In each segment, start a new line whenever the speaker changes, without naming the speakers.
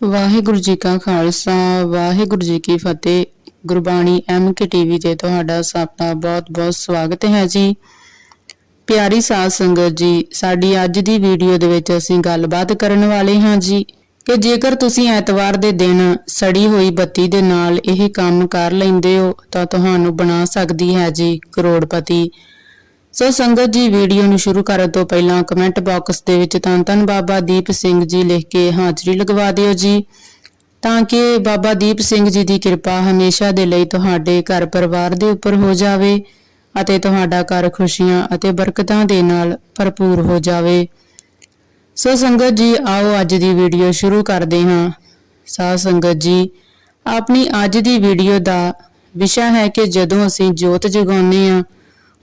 ਵਾਹਿਗੁਰੂ ਜੀ ਕਾ ਖਾਲਸਾ, ਵਾਹਿਗੁਰੂ ਜੀ ਕੀ ਫਤਿਹ। Gurbani M K TV ਤੇ ਤੁਹਾਡਾ ਸਭ ਦਾ ਬਹੁਤ-ਬਹੁਤ ਸਵਾਗਤ ਹੈ ਜੀ। ਪਿਆਰੀ ਸਾਧ ਸੰਗਤ ਜੀ, ਸਾਡੀ ਅੱਜ ਦੀ ਵੀਡੀਓ ਦੇ ਵਿੱਚ ਅਸੀਂ ਗੱਲਬਾਤ ਕਰਨ ਵਾਲੇ ਹਾਂ ਜੀ ਕਿ ਜੇਕਰ ਤੁਸੀਂ ਐਤਵਾਰ ਦੇ ਦਿਨ ਸੜੀ ਹੋਈ ਬੱਤੀ ਦੇ ਨਾਲ ਇਹ ਕੰਮ ਕਰ ਲੈਂਦੇ ਹੋ ਤਾਂ ਤੁਹਾਨੂੰ ਬਣਾ ਸਕਦੀ ਹੈ ਜੀ ਕਰੋੜਪਤੀ ਸੋ ਸੰਗਤ ਜੀ, ਵੀਡੀਓ ਨੂੰ ਸ਼ੁਰੂ ਕਰਨ ਤੋਂ ਪਹਿਲਾਂ ਕਮੈਂਟ ਬਾਕਸ ਦੇ ਵਿੱਚ ਤਾਂ ਧੰਨ ਬਾਬਾ ਦੀਪ ਸਿੰਘ ਜੀ ਲਿਖ ਕੇ ਹਾਜ਼ਰੀ ਲਗਵਾ ਦਿਓ ਜੀ। ਤਾਂ ਕਿ ਬਾਬਾ ਦੀਪ ਸਿੰਘ ਜੀ ਦੀ ਕਿਰਪਾ ਹਮੇਸ਼ਾ ਦੇ ਲਈ ਤੁਹਾਡੇ ਘਰ ਪਰਿਵਾਰ ਦੇ ਉੱਪਰ ਹੋ ਜਾਵੇ ਅਤੇ ਤੁਹਾਡਾ ਘਰ ਖੁਸ਼ੀਆਂ ਅਤੇ ਬਰਕਤਾਂ ਦੇ ਨਾਲ ਭਰਪੂਰ ਹੋ ਜਾਵੇ। ਸੋ ਸੰਗਤ ਜੀ, ਆਓ ਅੱਜ ਦੀ ਵੀਡੀਓ ਸ਼ੁਰੂ ਕਰਦੇ ਹਾਂ। ਸਾਧ ਸੰਗਤ ਜੀ, ਆਪਣੀ ਅੱਜ ਦੀ ਵੀਡੀਓ ਦਾ ਵਿਸ਼ਾ ਹੈ ਕਿ ਜਦੋਂ ਅਸੀਂ ਜੋਤ ਜਗਾਉਂਦੇ ਹਾਂ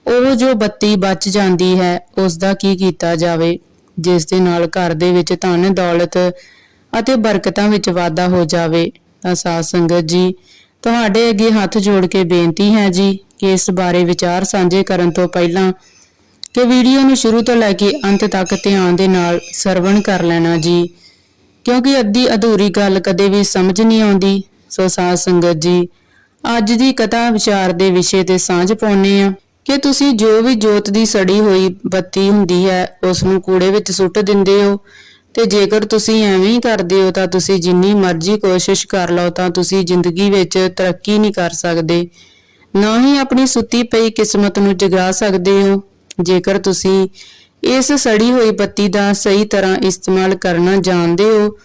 ਉਹ ਜੋ ਬੱਤੀ ਬਚ ਜਾਂਦੀ ਹੈ ਉਸ ਦਾ ਕੀ ਕੀਤਾ ਜਾਵੇ? ਜਿਸ ਦੇ ਨਾਲ ਘਰ ਦੇ ਵਿੱਚ ਧਨ, ਦੌਲਤ ਅਤੇ ਬਰਕਤਾਂ ਵਿੱਚ ਵਾਧਾ ਹੋ ਜਾਵੇ। ਤਾਂ ਸਾਧ ਸੰਗਤ ਜੀ, ਤੁਹਾਡੇ ਅੱਗੇ ਹੱਥ ਜੋੜ ਕੇ ਬੇਨਤੀ ਹੈ ਜੀ ਕਿ ਇਸ ਬਾਰੇ ਵਿਚਾਰ ਸਾਂਝੇ ਕਰਨ ਤੋਂ ਪਹਿਲਾਂ ਕਿ ਵੀਡੀਓ ਨੂੰ ਸ਼ੁਰੂ ਤੋਂ ਲੈ ਕੇ ਅੰਤ ਤੱਕ ਧਿਆਨ ਦੇ ਨਾਲ ਸਰਵਣ ਕਰ ਲੈਣਾ ਜੀ। ਕਿਉਂਕਿ ਅੱਧੀ ਅਧੂਰੀ ਗੱਲ ਕਦੇ ਵੀ ਸਮਝ ਨਹੀਂ ਆਉਂਦੀ। ਸੋ ਸਾਧ ਸੰਗਤ ਜੀ, ਅੱਜ ਦੀ ਕਥਾ ਵਿਚਾਰ ਦੇ ਵਿਸ਼ੇ ਤੇ ਸਾਂਝ ਪਾਉਨੇ ਆ ਕਿ ਤੁਸੀਂ ਜੋ ਵੀ ਜੋਤ ਦੀ ਸੜੀ ਹੋਈ ਬੱਤੀ ਹੁੰਦੀ ਹੈ, ਉਸ ਨੂੰ ਕੂੜੇ ਵਿੱਚ ਸੁੱਟ ਦਿੰਦੇ ਹੋ। ਤੇ ਜੇਕਰ ਤੁਸੀਂ ਐਵੇਂ ਹੀ ਕਰਦੇ ਹੋ, ਤਾਂ ਤੁਸੀਂ ਜਿੰਨੀ ਮਰਜ਼ੀ ਕੋਸ਼ਿਸ਼ ਕਰ ਲਓ, ਤਾਂ ਤੁਸੀਂ ਜ਼ਿੰਦਗੀ ਵਿੱਚ ਤਰੱਕੀ ਨਹੀਂ ਕਰ ਸਕਦੇ। ਨਾ ਹੀ ਆਪਣੀ ਸੁੱਤੀ ਪਈ ਕਿਸਮਤ ਨੂੰ ਜਗਾ ਸਕਦੇ ਹੋ। ਜੇਕਰ ਤੁਸੀਂ ਇਸ ਸੜੀ ਹੋਈ ਬੱਤੀ ਦਾ ਸਹੀ ਤਰ੍ਹਾਂ ਇਸਤੇਮਾਲ ਕਰਨਾ ਜਾਣਦੇ ਹੋ,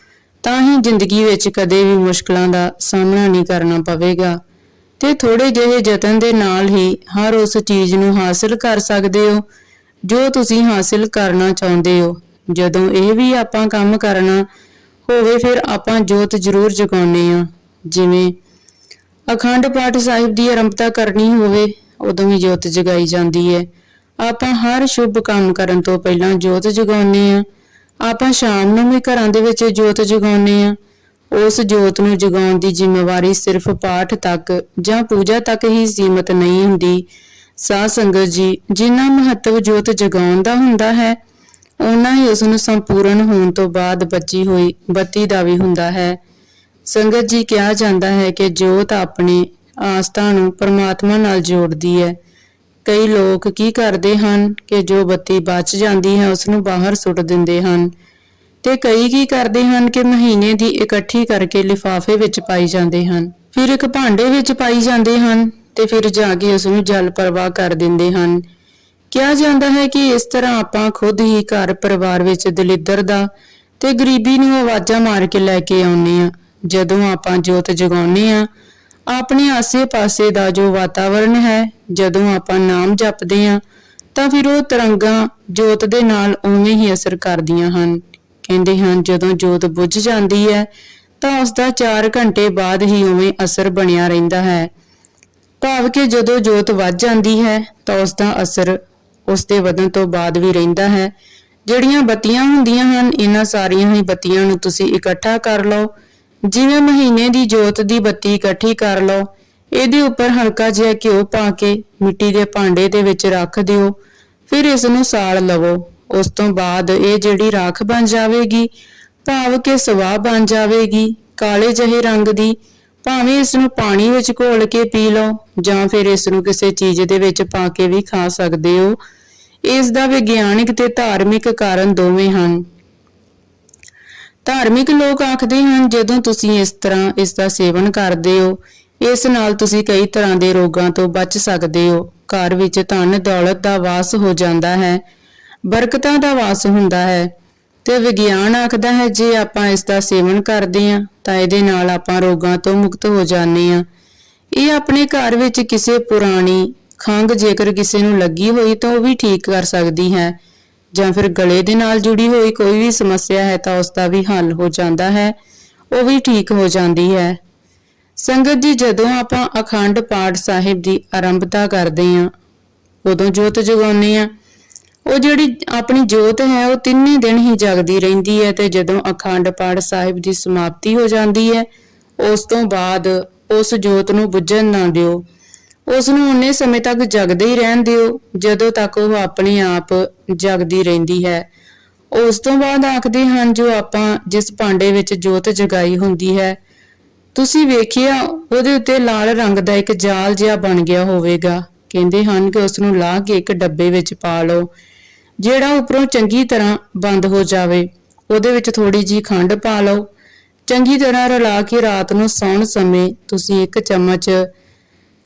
ਤਾਂ ਹੀ ਜ਼ਿੰਦਗੀ ਵਿੱਚ ਕਦੇ ਵੀ ਮੁਸ਼ਕਲਾਂ ਦਾ ਸਾਹਮਣਾ ਨਹੀਂ ਕਰਨਾ ਪਵੇਗਾ। ਤੇ ਥੋੜੇ ਜਿਹੇ ਯਤਨ ਦੇ ਨਾਲ ਹੀ ਹਰ ਉਸ ਚੀਜ਼ ਨੂੰ ਹਾਸਲ ਕਰ ਸਕਦੇ ਹੋ, ਜੋ ਤੁਸੀਂ ਹਾਸਲ ਕਰਨਾ ਚਾਹੁੰਦੇ ਹੋ। ਜਦੋਂ ਇਹ ਵੀ ਆਪਾਂ ਕੰਮ ਕਰਨਾ ਹੋਵੇ, ਫਿਰ ਆਪਾਂ ਜੋਤ ਜ਼ਰੂਰ ਜਗਾਉਨੇ ਆ ਜਿਵੇਂ ਅਖੰਡ ਪਾਠ ਸਾਹਿਬ ਦੀ ਆਰੰਭਤਾ ਕਰਨੀ ਹੋਵੇ, ਉਦੋਂ ਵੀ ਜੋਤ ਜਗਾਈ ਜਾਂਦੀ ਹੈ। ਆਪਾਂ ਹਰ ਸ਼ੁਭ ਕੰਮ ਕਰਨ ਤੋਂ ਪਹਿਲਾਂ ਜੋਤ ਜਗਾਉਨੇ ਆ ਆਪਾਂ ਸ਼ਾਮ ਨੂੰ ਵੀ ਘਰਾਂ ਦੇ ਵਿੱਚ ਜੋਤ ਜਗਾਉਨੇ ਆ ਉਸ ਜੋਤ ਨੂੰ ਜਗਾਉਣ ਦੀ ਜ਼ਿੰਮੇਵਾਰੀ ਸਿਰਫ ਪਾਠ ਤੱਕ ਜਾਂ ਪੂਜਾ ਤੱਕ ਹੀ ਸੀਮਤ ਨਹੀਂ ਹੁੰਦੀ। ਸਾਧ ਸੰਗਤ ਜੀ, ਜਿੰਨਾ ਮਹੱਤਵ ਜੋਤ ਜਗਾਉਣ ਦਾ ਹੁੰਦਾ ਹੈ ਉਨਾ ਹੀ ਉਸ ਨੂੰ ਸੰਪੂਰਨ ਹੋਣ ਤੋਂ ਬਾਅਦ ਬਚੀ ਹੋਈ, ਬੱਤੀ ਦਾ ਵੀ ਹੁੰਦਾ ਹੈ। ਸੰਗਤ ਜੀ, ਕਿਹਾ ਜਾਂਦਾ ਹੈ ਕਿ ਜੋਤ ਆਪਣੇ ਆਸਥਾ ਨੂੰ ਪਰਮਾਤਮਾ ਨਾਲ ਜੋੜਦੀ ਹੈ। ਕਈ ਲੋਕ ਕੀ ਕਰਦੇ ਹਨ ਕਿ ਜੋ ਬੱਤੀ ਬਚ ਜਾਂਦੀ ਹੈ, ਉਸ ਨੂੰ ਬਾਹਰ ਸੁੱਟ ਦਿੰਦੇ ਹਨ। ਤੇ ਕਈ ਕੀ ਕਰਦੇ ਹਨ ਕਿ ਮਹੀਨੇ ਦੀ ਇਕੱਠੀ ਕਰਕੇ ਲਿਫਾਫੇ ਵਿੱਚ ਪਾਈ ਜਾਂਦੇ ਹਨ। ਫਿਰ ਇੱਕ ਭਾਂਡੇ ਵਿੱਚ ਪਾਈ ਜਾਂਦੇ ਹਨ ਤੇ ਫਿਰ ਜਾ ਕੇ ਉਸ ਨੂੰ ਜਲ ਪ੍ਰਵਾਹ ਕਰ ਦਿੰਦੇ ਹਨ। ਕਿਹਾ ਜਾਂਦਾ ਹੈ ਕਿ ਇਸ ਤਰ੍ਹਾਂ ਆਪਾਂ ਖੁਦ ਹੀ ਘਰ ਪਰਿਵਾਰ ਵਿੱਚ ਦਲਿੱਦਰ ਦਾ ਤੇ ਗਰੀਬੀ ਨੂੰ ਆਵਾਜ਼ਾਂ ਮਾਰ ਕੇ ਲੈ ਕੇ ਆਉਂਦੇ ਆ ਜਦੋਂ ਆਪਾਂ ਜੋਤ ਜਗਾਉਂਦੇ ਆ ਆਪਣੇ ਆਸੇ-ਪਾਸੇ ਦਾ ਜੋ ਵਾਤਾਵਰਣ ਹੈ, ਜਦੋਂ ਆਪਾਂ ਨਾਮ ਜਪਦੇ ਆ ਤਾਂ ਫਿਰ ਉਹ ਤਰੰਗਾਂ ਜੋਤ ਦੇ ਨਾਲ ਉਵੇਂ ਹੀ ਅਸਰ ਕਰਦੀਆਂ ਹਨ। ਕਹਿੰਦੇ ਹਨ, ਜਦੋਂ ਜੋਤ ਬੁੱਝ ਜਾਂਦੀ ਹੈ, ਤਾਂ ਉਸ ਦਾ 4 ਘੰਟੇ ਬਾਅਦ ਹੀ ਉਵੇਂ ਅਸਰ ਬਣਿਆ ਰਹਿੰਦਾ ਹੈ। ਭਾਵ ਕਿ ਜਦੋਂ ਜੋਤ ਵੱਜ ਜਾਂਦੀ ਹੈ, ਤਾਂ ਉਸ ਦਾ ਅਸਰ ਉਸ ਦੇ ਵਧਣ ਤੋਂ ਬਾਅਦ ਵੀ ਰਹਿੰਦਾ ਹੈ। ਜਿਹੜੀਆਂ ਬੱਤੀਆਂ ਹੁੰਦੀਆਂ ਹਨ, ਇਹਨਾਂ ਸਾਰੀਆਂ ਹੀ ਬੱਤੀਆਂ ਨੂੰ ਤੁਸੀਂ ਇਕੱਠਾ ਕਰ ਲਓ। ਜਿਵੇਂ ਮਹੀਨੇ ਦੀ ਜੋਤ ਦੀ ਬੱਤੀ ਇਕੱਠੀ ਕਰ ਲਓ, ਇਹਦੇ ਉੱਪਰ ਹਲਕਾ ਜਿਹਾ ਘਿਓ ਪਾ ਕੇ ਮਿੱਟੀ ਦੇ ਭਾਂਡੇ ਦੇ ਵਿੱਚ ਰੱਖ ਦਿਓ, ਫਿਰ ਇਸ ਨੂੰ ਸਾੜ ਲਵੋ। ਉਸ ਤੋਂ ਬਾਅਦ ਇਹ ਜਿਹੜੀ ਰਾਖ ਬਣ ਜਾਵੇਗੀ, ਭਾਵ ਕਿ ਸਵਾਹ ਬਣ ਜਾਵੇਗੀ, ਕਾਲੇ ਜਿਹੇ ਰੰਗ ਦੀ, ਭਾਵੇਂ ਇਸ ਨੂੰ ਪਾਣੀ ਵਿੱਚ ਘੋਲ ਕੇ ਪੀ ਲਓ, ਜਾਂ ਫਿਰ ਇਸ ਨੂੰ ਕਿਸੇ ਚੀਜ਼ ਦੇ ਵਿੱਚ ਪਾ ਕੇ ਵੀ ਖਾ ਸਕਦੇ ਹੋ। ਇਸ ਦਾ ਵਿਗਿਆਨਿਕ ਤੇ ਧਾਰਮਿਕ ਕਾਰਨ ਦੋਵੇਂ ਹਨ। ਧਾਰਮਿਕ ਲੋਕ ਆਖਦੇ ਹਨ, ਜਦੋਂ ਤੁਸੀਂ ਇਸ ਤਰ੍ਹਾਂ ਇਸ ਦਾ ਸੇਵਨ ਕਰਦੇ ਹੋ, ਇਸ ਨਾਲ ਤੁਸੀਂ ਕਈ ਤਰ੍ਹਾਂ ਦੇ ਰੋਗਾਂ ਤੋਂ ਬਚ ਸਕਦੇ ਹੋ। ਘਰ ਵਿੱਚ ਧਨ ਦੌਲਤ ਦਾ ਵਾਸ ਹੋ ਜਾਂਦਾ ਹੈ। ਬਰਕਤਾਂ ਦਾ ਵਾਸ ਹੁੰਦਾ ਹੈ। ਤੇ ਵਿਗਿਆਨ ਆਖਦਾ ਹੈ, ਜੇ ਆਪਾਂ ਇਸ ਦਾ ਸੇਵਨ ਕਰਦੇ ਹਾਂ, ਤਾਂ ਇਹਦੇ ਨਾਲ ਆਪਾਂ ਰੋਗਾਂ ਤੋਂ ਮੁਕਤ ਹੋ ਜਾਂਦੇ ਹਾਂ। ਇਹ ਆਪਣੇ ਘਰ ਵਿੱਚ ਕਿਸੇ ਪੁਰਾਣੀ ਖੰਗ ਜੇਕਰ ਕਿਸੇ ਨੂੰ ਲੱਗੀ ਹੋਈ ਤਾਂ ਉਹ ਵੀ ਠੀਕ ਕਰ ਸਕਦੀ ਹੈ। ਜਾਂ ਫਿਰ ਗਲੇ ਦੇ ਨਾਲ ਜੁੜੀ ਹੋਈ ਕੋਈ ਵੀ ਸਮੱਸਿਆ ਹੈ ਤਾਂ ਉਸ ਦਾ ਵੀ ਹੱਲ ਹੋ ਜਾਂਦਾ ਹੈ। ਉਹ ਵੀ ਠੀਕ ਹੋ ਜਾਂਦੀ ਹੈ। ਸੰਗਤ ਜੀ, ਜਦੋਂ ਆਪਾਂ ਅਖੰਡ ਪਾਠ ਸਾਹਿਬ ਦੀ ਆਰੰਭਤਾ ਕਰਦੇ ਹਾਂ, ਉਦੋਂ ਜੋਤ ਜਗਾਉਂਦੇ ਹਾਂ ਉਹ ਜਿਹੜੀ ਆਪਣੀ ਜੋਤ ਹੈ, ਉਹ ਤਿੰਨੇ ਦਿਨ ਹੀ ਜਗਦੀ ਰਹਿੰਦੀ ਹੈ ਤੇ ਜਦੋਂ ਅਖੰਡ ਪਾਠ ਸਾਹਿਬ ਦੀ ਸਮਾਪਤੀ ਹੋ ਜਾਂਦੀ ਹੈ, ਉਸ ਤੋਂ ਬਾਅਦ ਉਸ ਜੋਤ ਨੂੰ ਬੁੱਝਣ ਨਾ ਦਿਓ। ਉਸ ਨੂੰ ਉਨੇ ਸਮੇਂ ਤੱਕ ਜਗਦੇ ਹੀ ਰਹਿਣ ਦਿਓ, ਜਦੋਂ ਤੱਕ ਉਹ ਆਪਣੇ ਆਪ ਜਗਦੀ ਰਹਿੰਦੀ ਹੈ। ਉਸ ਤੋਂ ਬਾਅਦ ਆਖਦੇ ਹਨ, ਜੋ ਆਪਾਂ ਜਿਸ ਭਾਂਡੇ ਵਿੱਚ ਜੋਤ ਜਗਾਈ ਹੁੰਦੀ ਹੈ, ਤੁਸੀਂ ਵੇਖਿਆ, ਉਹਦੇ ਉੱਤੇ ਲਾਲ ਰੰਗ ਦਾ ਇੱਕ ਜਾਲ ਜਿਹਾ ਬਣ ਗਿਆ ਹੋਵੇਗਾ। ਕਹਿੰਦੇ ਹਨ ਕਿ ਉਸ ਨੂੰ ਲਾ ਕੇ ਇੱਕ ਡੱਬੇ ਵਿੱਚ ਪਾ ਲਓ। ਜਿਹੜਾ ਉੱਪਰੋਂ ਚੰਗੀ ਤਰ੍ਹਾਂ ਬੰਦ ਹੋ ਜਾਵੇ, ਉਹਦੇ ਵਿੱਚ ਥੋੜੀ ਜੀ ਖੰਡ ਪਾ ਲਓ। ਚੰਗੀ ਤਰ੍ਹਾਂ ਰਲਾ ਕੇ ਰਾਤ ਨੂੰ ਸੌਣ ਸਮੇਂ ਤੁਸੀਂ ਇੱਕ ਚਮਚ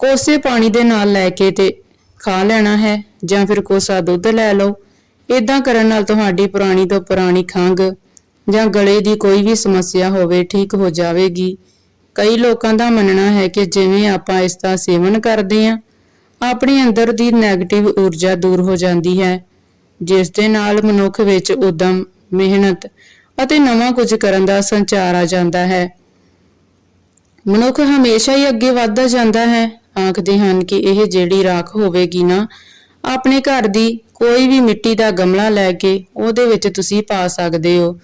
ਕੋਸੇ ਪਾਣੀ ਦੇ ਨਾਲ ਲੈ ਕੇ ਤੇ ਖਾ ਲੈਣਾ ਹੈ ਜਾਂ ਫਿਰ ਕੋਸਾ ਦੁੱਧ ਲੈ ਲਓ। ਇਦਾਂ ਕਰਨ ਨਾਲ ਤੁਹਾਡੀ ਪੁਰਾਣੀ ਤੋਂ ਪੁਰਾਣੀ ਖੰਘ ਜਾਂ ਗਲੇ ਦੀ ਕੋਈ ਵੀ ਸਮੱਸਿਆ ਹੋਵੇ ਠੀਕ ਹੋ ਜਾਵੇਗੀ। ਕਈ ਲੋਕਾਂ ਦਾ ਮੰਨਣਾ ਹੈ ਕਿ ਜਿਵੇਂ ਆਪਾਂ ਇਸ ਦਾ ਸੇਵਨ ਕਰਦੇ ਹਾਂ, ਆਪਣੇ ਅੰਦਰ ਦੀ ਨੈਗੇਟਿਵ ਊਰਜਾ ਦੂਰ ਹੋ ਜਾਂਦੀ ਹੈ। ਜਿਸ ਦੇ ਨਾਲ ਮਨੁੱਖ ਵਿੱਚ ਉਦਮ, ਮਿਹਨਤ ਅਤੇ ਨਵਾਂ ਕੁਝ ਕਰਨ ਦਾ ਸੰਚਾਰ ਆ ਜਾਂਦਾ ਹੈ। ਮਨੁੱਖ ਹਮੇਸ਼ਾ ਹੀ ਅੱਗੇ ਵੱਧਦਾ ਜਾਂਦਾ ਹੈ। ਆਖਦੇ ਹਨ ਕਿ ਇਹ ਜਿਹੜੀ ਰਾਖ ਹੋਵੇਗੀ ਨਾ, ਆਪਣੇ ਘਰ ਦੀ ਕੋਈ ਵੀ ਮਿੱਟੀ ਦਾ ਗਮਲਾ ਲੈ ਕੇ ਉਹਦੇ ਵਿੱਚ ਤੁਸੀਂ ਪਾ ਸਕਦੇ ਹੋ।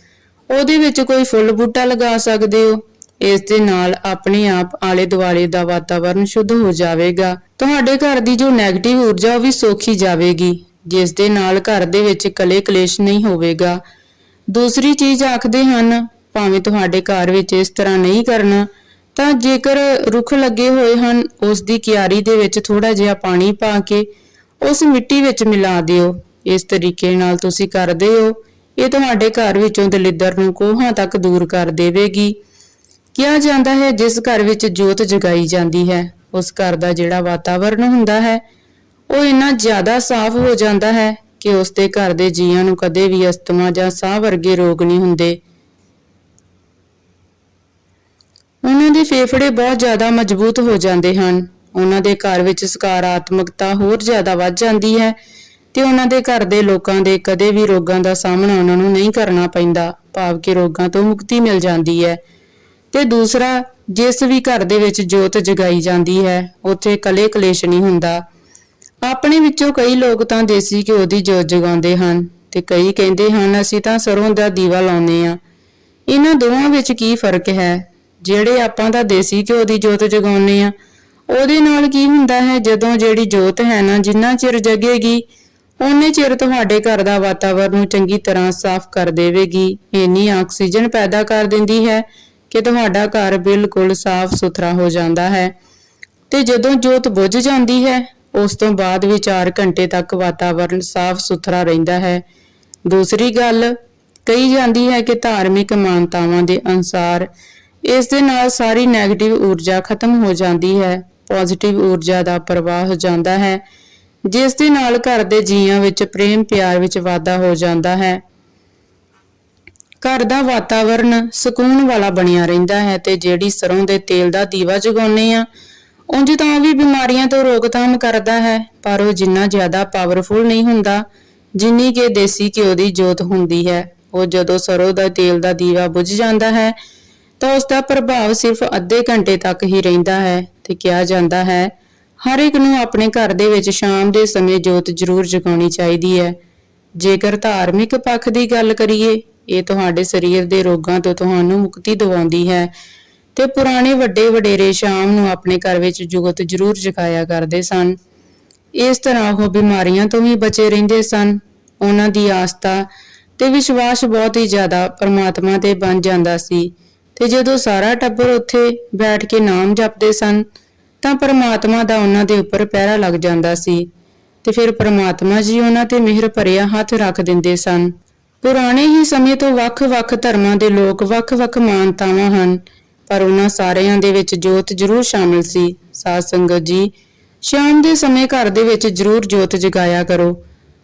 ਉਹਦੇ ਵਿੱਚ ਕੋਈ ਫੁੱਲ ਬੂਟਾ ਲਗਾ ਸਕਦੇ ਹੋ। ਇਸ ਦੇ ਨਾਲ ਆਪਣੇ ਆਪ ਆਲੇ ਦੁਆਲੇ ਦਾ ਵਾਤਾਵਰਣ ਸ਼ੁੱਧ ਹੋ ਜਾਵੇਗਾ। ਤੁਹਾਡੇ ਘਰ ਦੀ ਜੋ ਨੈਗੇਟਿਵ ਊਰਜਾ ਉਹ ਵੀ ਸੋਖੀ ਜਾਵੇਗੀ। ਜਿਸ ਦੇ ਨਾਲ ਘਰ ਦੇ ਵਿੱਚ ਕਲੇ ਕਲੇਸ਼ ਨਹੀਂ ਹੋਵੇਗਾ। ਦੂਸਰੀ ਚੀਜ਼ ਆਖਦੇ ਹਨ, ਭਾਵੇਂ ਤੁਹਾਡੇ ਘਰ ਵਿੱਚ ਇਸ ਤਰ੍ਹਾਂ ਨਹੀਂ ਕਰਨਾ, ਤਾਂ ਜੇਕਰ ਰੁੱਖ ਲੱਗੇ ਹੋਏ ਹਨ, ਉਸ ਦੀ ਕਿਆਰੀ ਦੇ ਵਿੱਚ ਥੋੜਾ ਜਿਹਾ ਪਾਣੀ ਪਾ ਕੇ ਉਸ ਮਿੱਟੀ ਵਿੱਚ ਮਿਲਾ ਦਿਓ। ਇਸ ਤਰੀਕੇ ਨਾਲ ਤੁਸੀਂ ਕਰਦੇ ਹੋ। ਇਹ ਤੁਹਾਡੇ ਘਰ ਵਿੱਚੋਂ ਦਲਿੱਦਰ ਨੂੰ ਕੋਹਾਂ ਤੱਕ ਦੂਰ ਕਰ ਦੇਵੇਗੀ। ਕਿਹਾ ਜਾਂਦਾ ਹੈ, ਜਿਸ ਘਰ ਵਿੱਚ ਜੋਤ ਜਗਾਈ ਜਾਂਦੀ ਹੈ, ਉਸ ਘਰ ਦਾ ਜਿਹੜਾ ਵਾਤਾਵਰਣ ਹੁੰਦਾ ਹੈ ਉਹ ਇੰਨਾ ਜ਼ਿਆਦਾ ਸਾਫ਼ ਹੋ ਜਾਂਦਾ ਹੈ ਕਿ ਉਸ ਦੇ ਘਰ ਦੇ ਜੀਆਂ ਨੂੰ ਕਦੇ ਵੀ ਅਸਤਮਾ ਜਾਂ ਸਾਹ ਵਰਗੇ ਰੋਗ ਨਹੀਂ ਹੁੰਦੇ। ਉਹਨਾਂ ਦੇ ਫੇਫੜੇ ਬਹੁਤ ਜ਼ਿਆਦਾ ਮਜ਼ਬੂਤ ਹੋ ਜਾਂਦੇ ਹਨ। ਉਹਨਾਂ ਦੇ ਘਰ ਵਿੱਚ ਸਕਾਰਾਤਮਕਤਾ ਹੋਰ ਜ਼ਿਆਦਾ ਵੱਧ ਜਾਂਦੀ ਹੈ ਤੇ ਉਹਨਾਂ ਦੇ ਘਰ ਦੇ ਲੋਕਾਂ ਦੇ ਕਦੇ ਵੀ ਰੋਗਾਂ ਦਾ ਸਾਹਮਣਾ ਉਹਨਾਂ ਨੂੰ ਨਹੀਂ ਕਰਨਾ ਪੈਂਦਾ, ਭਾਵ ਕਿ ਰੋਗਾਂ ਤੋਂ ਮੁਕਤੀ ਮਿਲ ਜਾਂਦੀ ਹੈ। ਤੇ ਦੂਸਰਾ, ਜਿਸ ਵੀ ਘਰ ਦੇ ਵਿੱਚ ਜੋਤ ਜਗਾਈ ਜਾਂਦੀ ਹੈ, ਉੱਥੇ ਕਲੇ ਕਲੇਸ਼ ਨਹੀਂ ਹੁੰਦਾ। ਆਪਣੇ ਵਿੱਚੋਂ ਕਈ ਲੋਕ ਤਾਂ ਦੇਸੀ ਘਿਓ ਦੀ ਜੋਤ ਜਗਾਉਂਦੇ ਹਨ ਤੇ ਕਈ ਕਹਿੰਦੇ ਹਨ, ਅਸੀਂ ਤਾਂ ਸਰੋਂ ਦਾ ਦੀਵਾ ਲਾਉਂਦੇ ਆ ਇਹਨਾਂ ਦੋਵਾਂ ਵਿੱਚ ਕੀ ਫ਼ਰਕ ਹੈ? ਜਿਹੜੇ ਆਪਾਂ ਦਾ ਦੇਸੀ ਘਿਓ ਦੀ ਜੋਤ ਜਗਾਉਂਦੇ ਆ ਉਹਦੇ ਨਾਲ ਕੀ ਹੁੰਦਾ ਹੈ? ਜਦੋਂ ਜਿਹੜੀ ਜੋਤ ਹੈ ਨਾ, ਜਿੰਨਾ ਚਿਰ ਜਗੇਗੀ, ਉਹਨੇ ਚਿਰ ਤੁਹਾਡੇ ਘਰ ਦਾ ਵਾਤਾਵਰਣ ਨੂੰ ਚੰਗੀ ਤਰ੍ਹਾਂ ਸਾਫ਼ ਕਰ ਦੇਵੇਗੀ। ਇੰਨੀ ਆਕਸੀਜਨ ਪੈਦਾ ਕਰ ਦਿੰਦੀ ਹੈ ਕਿ ਤੁਹਾਡਾ ਘਰ ਬਿਲਕੁਲ ਸਾਫ਼ ਸੁਥਰਾ ਹੋ ਜਾਂਦਾ ਹੈ ਤੇ ਜਦੋਂ ਜੋਤ ਬੁਝ ਜਾਂਦੀ ਹੈ ਉਸ ਤੋਂ ਬਾਅਦ ਵੀ 4 ਘੰਟੇ ਤੱਕ ਵਾਤਾਵਰਣ ਸਾਫ਼ ਸੁਥਰਾ ਰਹਿੰਦਾ ਹੈ। ਦੂਸਰੀ ਗੱਲ, ਕਹੀ ਜਾਂਦੀ ਹੈ ਕਿ ਧਾਰਮਿਕ ਮਾਨਤਾਵਾਂ ਦੇ ਅਨੁਸਾਰ ਇਸ ਦੇ ਨਾਲ ਸਾਰੀ ਨੈਗੇਟਿਵ ਊਰਜਾ ਖਤਮ ਹੋ ਜਾਂਦੀ ਹੈ ਪੋਜ਼ਿਟਿਵ ਊਰਜਾ ਦਾ ਪ੍ਰਵਾਹ ਹੋ ਜਾਂਦਾ ਹੈ, ਜਿਸ ਦੇ ਨਾਲ ਘਰ ਦੇ ਜੀਆਂ ਵਿੱਚ ਪ੍ਰੇਮ ਪਿਆਰ ਵਿੱਚ ਵਾਧਾ ਹੋ ਜਾਂਦਾ ਹੈ। ਘਰ ਦਾ ਵਾਤਾਵਰਣ ਸਕੂਨ ਵਾਲਾ ਬਣਿਆ ਰਹਿੰਦਾ ਹੈ ਤੇ ਜਿਹੜੀ ਸਰੋਂ ਦੇ ਤੇਲ ਦਾ ਦੀਵਾ ਜਗਾਉਂਦੇ ਆ ਉਂਝ ਤਾਂ ਉਹ ਵੀ ਬਿਮਾਰੀਆਂ ਤੋਂ ਰੋਕਥਾਮ ਕਰਦਾ ਹੈ, ਪਰ ਉਹ ਜਿੰਨਾ ਜ਼ਿਆਦਾ ਪਾਵਰਫੁਲ ਨਹੀਂ ਹੁੰਦਾ, ਜਿੰਨੀ ਕਿ ਦੇਸੀ ਘਿਓ ਦੀ ਜੋਤ ਹੁੰਦੀ ਹੈ। ਉਹ ਜਦੋਂ ਸਰੋਂ ਦਾ ਤੇਲ ਦਾ ਦੀਵਾ ਬੁਝ ਜਾਂਦਾ ਹੈ, ਤਾਂ ਉਸ ਦਾ ਪ੍ਰਭਾਵ ਸਿਰਫ ਅੱਧੇ ਘੰਟੇ ਤੱਕ ਹੀ ਰਹਿੰਦਾ ਹੈ ਤੇ ਕਿਹਾ ਜਾਂਦਾ ਹੈ, ਹਰ ਇੱਕ ਨੂੰ ਆਪਣੇ ਘਰ ਦੇ ਵਿੱਚ ਸ਼ਾਮ ਦੇ ਸਮੇਂ ਜੋਤ ਜ਼ਰੂਰ ਜਗਾਉਣੀ ਚਾਹੀਦੀ ਹੈ। ਜੇਕਰ ਧਾਰਮਿਕ ਪੱਖ ਦੀ ਗੱਲ ਕਰੀਏ, ਇਹ ਤੁਹਾਡੇ ਸਰੀਰ ਦੇ ਰੋਗਾਂ ਤੋਂ ਤੁਹਾਨੂੰ ਮੁਕਤੀ ਦਿਵਾਉਂਦੀ ਹੈ। ਤੇ ਪੁਰਾਣੇ ਵੱਡੇ ਵਡੇਰੇ ਸ਼ਾਮ ਨੂੰ ਆਪਣੇ ਘਰ ਵਿੱਚ ਜੁਗਤ ਜ਼ਰੂਰ ਜਗਾਇਆ ਕਰਦੇ ਸਨ। ਇਸ ਤਰ੍ਹਾਂ ਉਹ ਬਿਮਾਰੀਆਂ ਤੋਂ ਵੀ ਬਚੇ ਰਹਿੰਦੇ ਸਨ। ਉਹਨਾਂ ਦੀ ਆਸਥਾ ਤੇ ਵਿਸ਼ਵਾਸ ਬਹੁਤ ਹੀ ਜ਼ਿਆਦਾ ਪਰਮਾਤਮਾ ਤੇ ਬਣ ਜਾਂਦਾ ਸੀ ਤੇ ਜਦੋਂ ਸਾਰਾ ਟੱਬਰ ਉੱਥੇ ਬੈਠ ਕੇ ਨਾਮ ਜਪਦੇ ਸਨ, ਤਾਂ ਪਰਮਾਤਮਾ ਦਾ ਉਹਨਾਂ ਦੇ ਉੱਪਰ ਪਹਿਰਾ ਲੱਗ ਜਾਂਦਾ ਸੀ ਤੇ ਫਿਰ ਪਰਮਾਤਮਾ ਜੀ ਉਹਨਾਂ ਤੇ ਮਿਹਰ ਭਰਿਆ ਹੱਥ ਰੱਖ ਦਿੰਦੇ ਸਨ। ਪੁਰਾਣੇ ਹੀ ਸਮੇਂ ਤੋਂ ਵੱਖ-ਵੱਖ ਧਰਮਾਂ ਦੇ ਲੋਕ ਵੱਖ-ਵੱਖ ਮਾਨਤਾਵਾਂ ਹਨ। ਪਰ ਉਹਨਾਂ ਸਾਰਿਆਂ ਦੇ ਵਿੱਚ ਜੋਤ ਜ਼ਰੂਰ ਸ਼ਾਮਿਲ ਸੀ। ਸਾਧ ਸੰਗਤ ਜੀ, ਸ਼ਾਮ ਦੇ ਸਮੇਂ ਘਰ ਦੇ ਵਿੱਚ ਜ਼ਰੂਰ ਜੋਤ ਜਗਾਇਆ ਕਰੋ।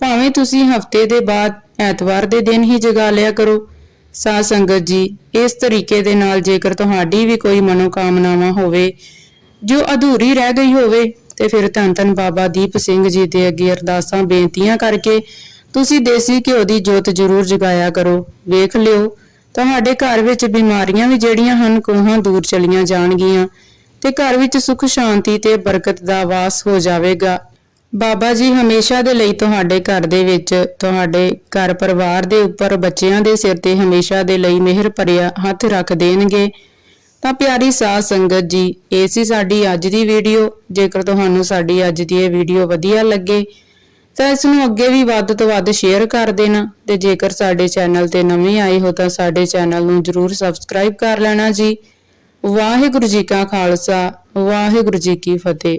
ਭਾਵੇਂ ਤੁਸੀਂ ਹਫ਼ਤੇ ਦੇ ਬਾਅਦ ਐਤਵਾਰ ਦੇ ਦਿਨ ਹੀ ਜਗਾ ਲਿਆ ਕਰੋ। ਸਾਧ ਸੰਗਤ ਜੀ, ਇਸ ਤਰੀਕੇ ਦੇ ਨਾਲ ਜੇਕਰ ਤੁਹਾਡੀ ਵੀ ਕੋਈ ਮਨੋਕਾਮਨਾਵਾਂ ਹੋਵੇ, ਜੋ ਅਧੂਰੀ ਰਹਿ ਗਈ ਹੋਵੇ, ਤੇ ਫਿਰ ਧੰਨ ਧੰਨ ਬਾਬਾ ਦੀਪ ਸਿੰਘ ਜੀ ਦੇ ਅੱਗੇ ਅਰਦਾਸਾਂ, ਬੇਨਤੀਆਂ ਕਰਕੇ ਤੁਸੀਂ ਦੇਸੀ ਘਿਓ ਦੀ ਜੋਤ ਜ਼ਰੂਰ ਜਗਾਇਆ ਕਰੋ। ਵੇਖ ਲਿਓ ਤੁਹਾਡੇ ਘਰ ਵਿੱਚ ਬਿਮਾਰੀਆਂ ਵੀ ਜਿਹੜੀਆਂ ਹਨ ਕੋਹਾਂ ਦੂਰ ਚਲੀਆਂ ਜਾਣਗੀਆਂ ਤੇ ਘਰ ਵਿੱਚ ਸੁਖ, ਸ਼ਾਂਤੀ ਤੇ ਬਰਕਤ ਦਾ ਵਾਸ ਹੋ ਜਾਵੇਗਾ। ਬਾਬਾ ਜੀ ਹਮੇਸ਼ਾ ਦੇ ਲਈ ਤੁਹਾਡੇ ਘਰ ਦੇ ਵਿੱਚ, ਤੁਹਾਡੇ ਘਰ ਪਰਿਵਾਰ ਦੇ ਉੱਪਰ ਬੱਚਿਆਂ ਦੇ ਸਿਰ ਤੇ ਹਮੇਸ਼ਾ ਦੇ ਲਈ ਮਿਹਰ ਭਰਿਆ ਹੱਥ ਰੱਖ ਦੇਣਗੇ। ਤਾਂ ਪਿਆਰੀ ਸਾਧ ਸੰਗਤ ਜੀ, ਇਹ ਸੀ ਸਾਡੀ ਅੱਜ ਦੀ ਵੀਡੀਓ। ਜੇਕਰ ਤੁਹਾਨੂੰ ਸਾਡੀ ਅੱਜ ਦੀ ਇਹ ਵੀਡੀਓ ਵਧੀਆ ਲੱਗੇ ਤਾਂ ਇਸ ਨੂੰ ਅੱਗੇ ਵੀ ਵੱਧ ਤੋਂ ਵੱਧ ਸ਼ੇਅਰ ਕਰ ਦੇਣਾ ਤੇ ਜੇਕਰ ਸਾਡੇ ਚੈਨਲ ਤੇ ਨਵੇਂ ਆਏ ਹੋ ਤਾਂ ਸਾਡੇ ਚੈਨਲ ਨੂੰ ਜਰੂਰ ਸਬਸਕ੍ਰਾਈਬ ਕਰ ਲੈਣਾ ਜੀ। ਵਾਹਿਗੁਰੂ ਜੀ ਕਾ ਖਾਲਸਾ, ਵਾਹਿਗੁਰੂ ਜੀ ਕੀ ਫਤਿਹ।